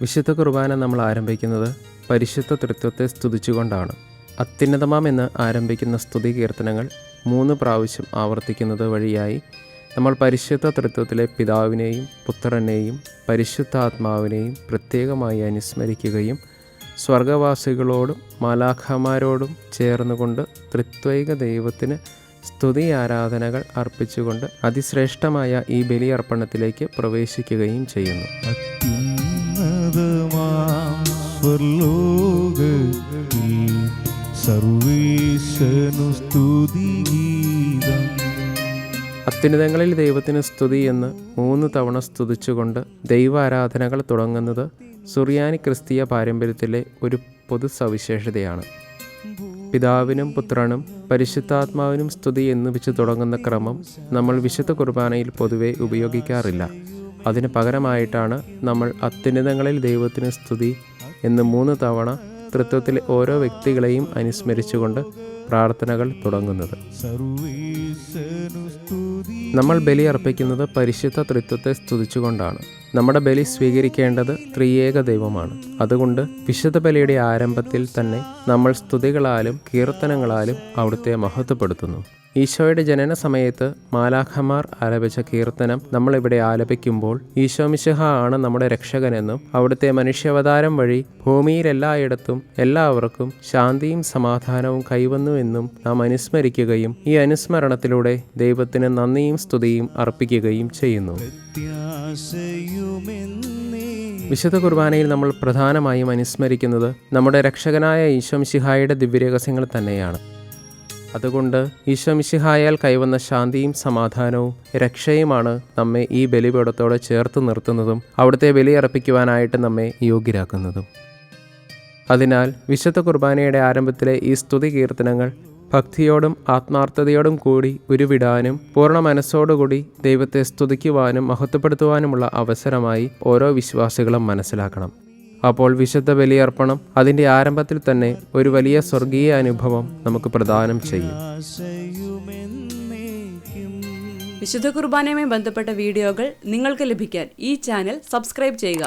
വിശുദ്ധ കുർബാന നമ്മൾ ആരംഭിക്കുന്നത് പരിശുദ്ധ തൃത്വത്തെ സ്തുതിച്ചുകൊണ്ടാണ്. അത്യുന്നതമാം എന്ന് ആരംഭിക്കുന്ന സ്തുതി കീർത്തനങ്ങൾ മൂന്ന് പ്രാവശ്യം ആവർത്തിക്കുന്നത് വഴിയായി നമ്മൾ പരിശുദ്ധ തൃത്വത്തിലെ പിതാവിനെയും പുത്രനെയും പരിശുദ്ധാത്മാവിനെയും പ്രത്യേകമായി അനുസ്മരിക്കുകയും സ്വർഗവാസികളോടും മാലാഖമാരോടും ചേർന്നുകൊണ്ട് ത്രിത്വൈക ദൈവത്തിന് സ്തുതി ആരാധനകൾ അർപ്പിച്ചുകൊണ്ട് അതിശ്രേഷ്ഠമായ ഈ ബലിയർപ്പണത്തിലേക്ക് പ്രവേശിക്കുകയും ചെയ്യുന്നു. സ്വർലോകത്തിൽ സർവേശനു സ്തുതിഗീതം അത്യുന്നതങ്ങളിൽ ദൈവത്തിന് സ്തുതി എന്ന് മൂന്ന് തവണ സ്തുതിച്ചുകൊണ്ട് ദൈവാരാധനകൾ തുടങ്ങുന്നത് സുറിയാനി ക്രിസ്തീയ പാരമ്പര്യത്തിലെ ഒരു പൊതു സവിശേഷതയാണ് പിതാവിനും പുത്രനും പരിശുദ്ധാത്മാവിനും സ്തുതി എന്ന് വെച്ച് തുടങ്ങുന്ന ക്രമം നമ്മൾ വിശുദ്ധ കുർബാനയിൽ പൊതുവെ ഉപയോഗിക്കാറില്ല. അതിന് പകരമായിട്ടാണ് നമ്മൾ അത്യുന്നതങ്ങളിൽ ദൈവത്തിന് സ്തുതി എന്ന് മൂന്ന് തവണ തൃത്വത്തിലെ ഓരോ വ്യക്തികളെയും അനുസ്മരിച്ചുകൊണ്ട് പ്രാർത്ഥനകൾ തുടങ്ങുന്നത്. നമ്മൾ ബലി അർപ്പിക്കുന്നത് പരിശുദ്ധ തൃത്വത്തെ സ്തുതിച്ചുകൊണ്ടാണ്. നമ്മുടെ ബലി സ്വീകരിക്കേണ്ടത് ത്രിയേക ദൈവമാണ്. അതുകൊണ്ട് വിശുദ്ധ ബലിയുടെ ആരംഭത്തിൽ തന്നെ നമ്മൾ സ്തുതികളാലും കീർത്തനങ്ങളാലും അവിടുത്തെ മഹത്വപ്പെടുത്തുന്നു. ഈശോയുടെ ജനന സമയത്ത് മാലാഖമാർ ആലപിച്ച കീർത്തനം നമ്മളിവിടെ ആലപിക്കുമ്പോൾ ഈശോ മിശിഹ ആണ് നമ്മുടെ രക്ഷകനെന്നും അവിടുത്തെ മനുഷ്യാവതാരം വഴി ഭൂമിയിലെല്ലായിടത്തും എല്ലാവർക്കും ശാന്തിയും സമാധാനവും കൈവന്നു എന്നും നാം അനുസ്മരിക്കുകയും ഈ അനുസ്മരണത്തിലൂടെ ദൈവത്തിന് നന്ദിയും സ്തുതിയും അർപ്പിക്കുകയും ചെയ്യുന്നു. വിശുദ്ധ കുർബാനയിൽ നമ്മൾ പ്രധാനമായും അനുസ്മരിക്കുന്നത് നമ്മുടെ രക്ഷകനായ ഈശോ മിശിഹായുടെ ദിവ്യരഹസ്യങ്ങൾ തന്നെയാണ്. അതുകൊണ്ട് ഈശ്വമിശിഹായാൽ കൈവന്ന ശാന്തിയും സമാധാനവും രക്ഷയുമാണ് നമ്മെ ഈ ബലിപീഠത്തോടെ ചേർത്ത് നിർത്തുന്നതും അവിടുത്തെ ബലിയർപ്പിക്കുവാനായിട്ട് നമ്മെ യോഗ്യരാക്കുന്നതും. അതിനാൽ വിശുദ്ധ കുർബാനയുടെ ആരംഭത്തിലെ ഈ സ്തുതി കീർത്തനങ്ങൾ ഭക്തിയോടും ആത്മാർത്ഥതയോടും കൂടി ഉരുവിടാനും പൂർണ മനസ്സോടുകൂടി ദൈവത്തെ സ്തുതിക്കുവാനും മഹത്വപ്പെടുത്തുവാനുമുള്ള അവസരമായി ഓരോ വിശ്വാസികളും മനസ്സിലാക്കണം. അപ്പോൾ വിശുദ്ധ ബലിയർപ്പണം അതിന്റെ ആരംഭത്തിൽ തന്നെ ഒരു വലിയ സ്വർഗീയ അനുഭവം നമുക്ക് പ്രദാനം ചെയ്യും. വിശുദ്ധ കുർബാനയുമായി ബന്ധപ്പെട്ട വീഡിയോകൾ നിങ്ങൾക്ക് ലഭിക്കാൻ ഈ ചാനൽ സബ്സ്ക്രൈബ് ചെയ്യുക.